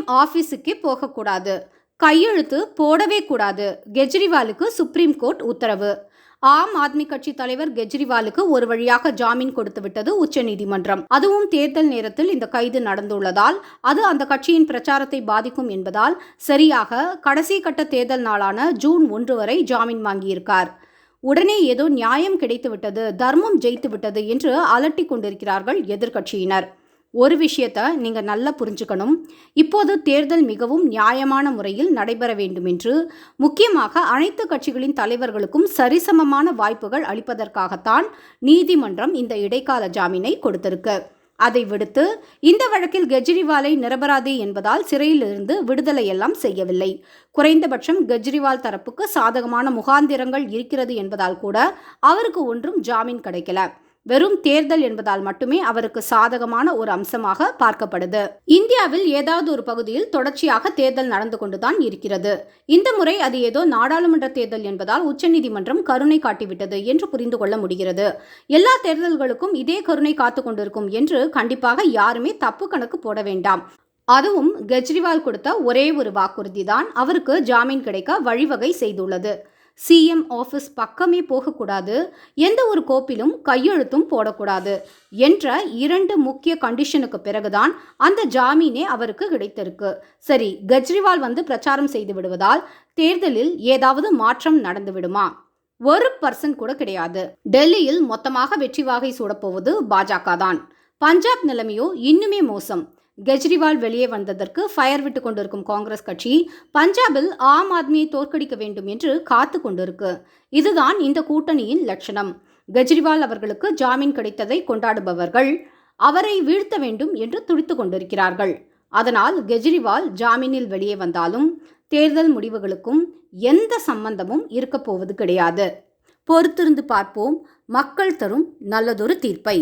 CM ஆபீஸுக்கே போகக்கூடாது. கையெழுத்து போடவே கூடாது. கெஜ்ரிவாலுக்கு சுப்ரீம் கோர்ட் உத்தரவு. ஆம் ஆத்மி கட்சி தலைவர் கெஜ்ரிவாலுக்கு ஒரு வழியாக ஜாமீன் கொடுத்து விட்டது உச்சநீதிமன்றம். அதுவும் தேர்தல் நேரத்தில் இந்த கைது நடந்துள்ளதால் அது அந்த கட்சியின் பிரச்சாரத்தை பாதிக்கும் என்பதால் சரியாக கடைசி கட்ட தேர்தல் நாளான ஜூன் ஒன்று வரை ஜாமீன் வாங்கியிருக்கார். உடனே ஏதோ நியாயம் கிடைத்துவிட்டது தர்மம் ஜெயித்து விட்டது என்று அலட்டிக் கொண்டிருக்கிறார்கள் எதிர்க்கட்சியினர். ஒரு விஷயத்தை நீங்கள் நல்லா புரிஞ்சுக்கணும். இப்போது தேர்தல் மிகவும் நியாயமான முறையில் நடைபெற வேண்டும் என்று முக்கியமாக அனைத்து கட்சிகளின் தலைவர்களுக்கும் சரிசமமான வாய்ப்புகள் அளிப்பதற்காகத்தான் நீதிமன்றம் இந்த இடைக்கால ஜாமீனை கொடுத்திருக்கு. அதை விடுத்து இந்த வழக்கில் கெஜ்ரிவாலை நிரபராதி என்பதால் சிறையிலிருந்து விடுதலை எல்லாம் செய்யவில்லை. குறைந்தபட்சம் கெஜ்ரிவால் தரப்புக்கு சாதகமான முகாந்திரங்கள் இருக்கிறது என்பதால் கூட அவருக்கு ஒன்றும் ஜாமீன் கிடைக்கல. வெறும் தேர்தல் என்பதால் மட்டுமே அவருக்கு சாதகமான ஒரு அம்சமாக பார்க்கப்படுது. இந்தியாவில் ஏதாவது ஒரு பகுதியில் தொடர்ச்சியாக தேர்தல் நடந்து கொண்டுதான் இருக்கிறது. இந்த முறை அது ஏதோ நாடாளுமன்ற தேர்தல் என்பதால் உச்சநீதிமன்றம் கருணை காட்டிவிட்டது என்று புரிந்து கொள்ள முடிகிறது. எல்லா தேர்தல்களுக்கும் இதே கருணை காத்து கொண்டிருக்கும் என்று கண்டிப்பாக யாருமே தப்பு கணக்கு போட வேண்டாம். அதுவும் கெஜ்ரிவால் கொடுத்த ஒரே ஒரு வாக்குறுதி தான் அவருக்கு ஜாமீன் கிடைக்க வழிவகை செய்துள்ளது. சிஎம் ஆஃபீஸ் பக்கமே போகக்கூடாது. எந்த ஒரு கோப்பிலும் கையெழுத்தும் போடக்கூடாது என்ற இரண்டு முக்கிய கண்டிஷனுக்கு பிறகுதான் அந்த ஜாமீனே அவருக்கு கிடைத்திருக்கு. சரி கெஜ்ரிவால் வந்து பிரச்சாரம் செய்து விடுவதால் தேர்தலில் ஏதாவது மாற்றம் நடந்து விடுமா? ஒரு பர்சன்ட் கூட கிடையாது. டெல்லியில் மொத்தமாக வெற்றி வாகை சூடப்போவது பாஜக தான் பஞ்சாப் நிலைமையோ இன்னுமே மோசம். கெஜ்ரிவால் வெளியே வந்ததற்கு ஃபயர் விட்டு கொண்டிருக்கும் காங்கிரஸ் கட்சி பஞ்சாபில் ஆம் ஆத்மியை தோற்கடிக்க வேண்டும் என்று காத்து கொண்டிருக்கு. இதுதான் இந்த கூட்டணியின் லட்சணம். கெஜ்ரிவால் அவர்களுக்கு ஜாமீன் கிடைத்ததை கொண்டாடுபவர்கள் அவரை வீழ்த்த வேண்டும் என்று துடித்து கொண்டிருக்கிறார்கள். அதனால் கெஜ்ரிவால் ஜாமீனில் வெளியே வந்தாலும் தேர்தல் முடிவுகளுக்கும் எந்த சம்பந்தமும் இருக்கப்போவது கிடையாது. பொறுத்திருந்து பார்ப்போம். மக்கள் தரும் நல்லதொரு தீர்ப்பை.